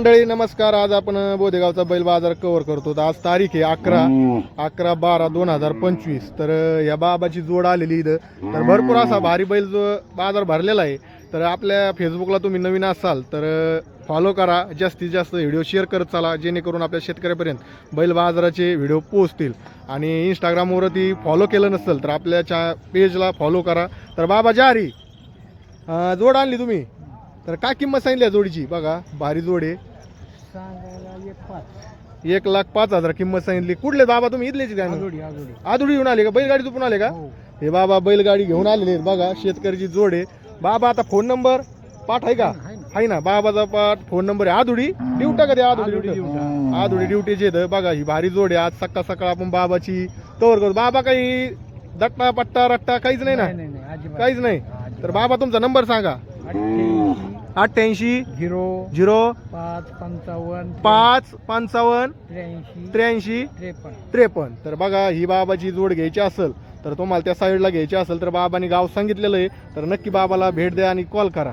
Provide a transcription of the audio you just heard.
मंडळी नमस्कार. आज आपण बोदेगावचा बैल बाजार कव्हर करतो. तर आज तारीख आहे अकरा. अकरा बारा दोन हजार पंचवीस. तर या बाबाची जोड आलेली इथं. तर भरपूर असा भारी बैल जो बाजार भरलेला आहे. तर आपल्या फेसबुकला तुम्ही नवीन असाल तर फॉलो करा. जास्तीत जास्त व्हिडिओ शेअर करत चला. जेणेकरून आपल्या शेतकऱ्यापर्यंत बैल बाजाराचे व्हिडिओ पोहोचतील. आणि इंस्टाग्रामवरती फॉलो केलं नसेल तर आपल्या पेजला फॉलो करा. तर बाबा जारी. जोड आणली तुम्ही. तर काय किंमत सांगितली जोडीची? बघा भारी जोड आहे. सांगायला एक पाच. एक लाख पाच हजार किंमत सांगितली. कुठले बाबा तुम्ही इथलेच आजोडी आजोडी. आदुडी घेऊन आले का? बैलगाडी तुपून आले का? हो. हे बाबा बैलगाडी घेऊन आलेले आहेत. बघा शेतकऱ्याची जोड आहे. बाबा आता फोन नंबर पाठ आहे का? आहे ना. आहे ना. बाबाचा पाठ फोन नंबर आहे. आदुडी ड्युटा का ते? आदुडी आदुडी ड्युटा. आदुडी ड्युटीचे बघा ही भारी जोड आहे. आज सकाळ सकाळ आपण बाबाची कवर करतो. बाबा काही दट्टा पट्टा रट्टा काहीच नाही ना? नाही नाही नाही. अजिबात. काहीच नाही. तर बाबा तुमचा नंबर सांगा. अठ्ठ्याऐंशी झिरो. झिरो. पाच पंचावन्न. पाच पंचावन्न. त्र्याऐंशी. त्र्याऐंशी. त्रेपन्न. त्रेपन्न. तर बघा ही बाबाची जोड घ्यायची असेल तर तुम्हाला त्या साईडला घ्यायची असेल तर बाबांनी गाव सांगितलेलं आहे तर नक्की बाबाला भेट द्या आणि कॉल करा.